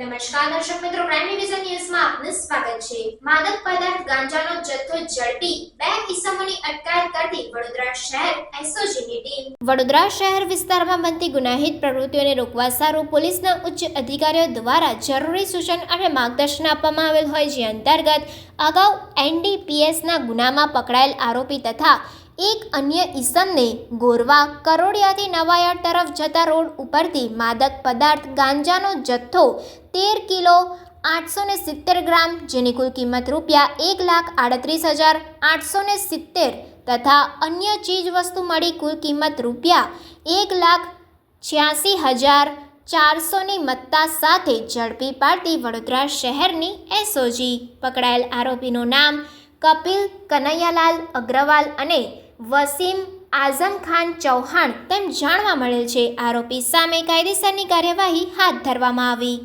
નમસ્કાર દર્શક મિત્રો પ્રાઇમ ડિવિઝન ન્યૂઝમાં આપનું સ્વાગત છે. માદક પદાર્થ ગાંજાનો જથ્થો ઝડપી, બે કિસ્સાઓની અટકાયત કરતી વડોદરા શહેર એસઓજીની ટીમ. વડોદરા શહેર વિસ્તારમાં બનતી ગુનાહિત પ્રવૃત્તિઓને રોકવા સારું પોલીસના ઉચ્ચ અધિકારીઓ દ્વારા જરૂરી સૂચન અને માર્ગદર્શન આપવામાં આવેલ હોય જે અંતર્ગત અગાઉ એનડીપીએસના ગુનામાં પકડાયેલ આરોપી તથા એક અન્ય ઈસમને ગોરવા કરોડિયાથી નવાયાર્ડ તરફ જતા રોડ ઉપરથી માદક પદાર્થ ગાંજાનો જથ્થો તેર કિલો આઠસો ને સિત્તેર ગ્રામ, જેની કુલ કિંમત રૂપિયા એક લાખ આડત્રીસ હજાર આઠસો ને સિત્તેર તથા અન્ય ચીજ વસ્તુ મળી કુલ કિંમત રૂપિયા એક લાખ છ્યાસી હજાર ચારસોની મત્તા સાથે ઝડપી પાડતી વડોદરા શહેરની એસઓજી. પકડાયેલ આરોપીનું નામ કપિલ કનૈયાલાલ અગ્રવાલ અને વસીમ આઝમ ખાન ચૌહાણ તેમ જાણવા મળેલ છે. આરોપી સામે કાયદેસરની કાર્યવાહી હાથ ધરવામાં આવી.